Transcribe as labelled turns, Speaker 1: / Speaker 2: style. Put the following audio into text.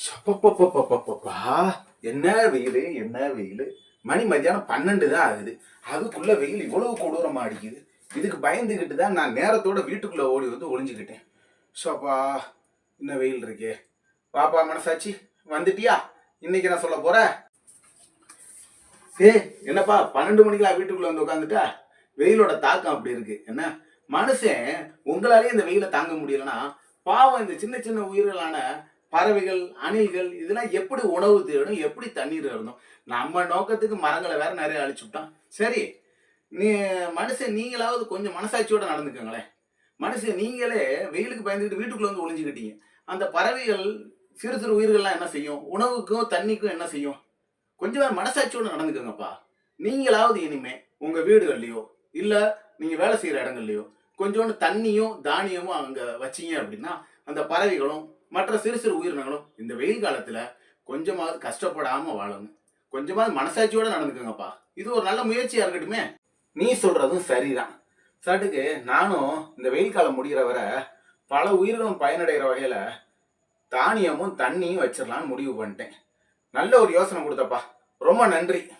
Speaker 1: சப்பப்பப்பப்பப்பப்பா. என்ன வெயில் என்ன வெயில் மணி மத்தியானம் பன்னெண்டு தான் ஆகுது அதுக்குள்ள வெயில் இவ்வளவு கொடூரமா அடிக்குது இதுக்கு பயந்துக்கிட்டு தான் நான் நேரத்தோட வீட்டுக்குள்ள ஓடி வந்து ஒளிஞ்சுக்கிட்டேன் ஷோப்பா என்ன வெயில் இருக்கே பாப்பா மனசாச்சி வந்துட்டியா இன்னைக்கு நான் சொல்ல போகிறேன் ஏ என்னப்பா பன்னெண்டு மணிக்கெல்லாம் வீட்டுக்குள்ள வந்து உட்காந்துட்டா வெயிலோட தாக்கம் அப்படி இருக்கு என்ன மனுஷன் உங்களாலே இந்த வெயிலை தாங்க முடியலன்னா பாவம் இந்த சின்ன சின்ன உயிர்களான பறவைகள் அணில்கள் இதெல்லாம் எப்படி உணவு தேடும் எப்படி தண்ணீர் இருந்தோம் நம்ம நோக்கத்துக்கு மரங்களை வேற நிறைய அழிச்சு விட்டான். சரி நீ மனுஷன் நீங்களாவது கொஞ்சம் மனசாட்சியோட நடந்துக்கோங்களேன். மனுஷன் நீங்களே வெயிலுக்கு பயந்துக்கிட்டு வீட்டுக்குள்ள வந்து ஒளிஞ்சுக்கிட்டீங்க. அந்த பறவைகள் சிறு சிறு உயிர்கள்லாம் என்ன செய்யும்? உணவுக்கும் தண்ணிக்கும் என்ன செய்யும்? கொஞ்சம் மனசாட்சியோட நடந்துக்கோங்கப்பா. நீங்களாவது இனிமே உங்க வீடுகள்லையோ இல்ல நீங்க வேலை செய்யற இடங்கள்லையோ கொஞ்சோண்டு தண்ணியும் தானியமும் அங்க வச்சீங்க அப்படின்னா அந்த பறவைகளும் மற்ற சிறு சிறு உயிரினங்களும் இந்த வெயில் காலத்தில் கொஞ்சமாவது கஷ்டப்படாம வாழணும். கொஞ்சமாவது மனசாட்சியோட நடந்துக்கோங்கப்பா. இது ஒரு நல்ல முயற்சியா இருக்கட்டுமே. நீ சொல்றதும் சரிதான். சட்டுக்கு நானும் இந்த வெயில் காலம் முடிகிற வரை பல உயிர்களும் பயனடைகிற வகையில தானியமும் தண்ணியும் வச்சிடலான்னு முடிவு பண்ணிட்டேன். நல்ல ஒரு யோசனை கொடுத்தப்பா. ரொம்ப நன்றி.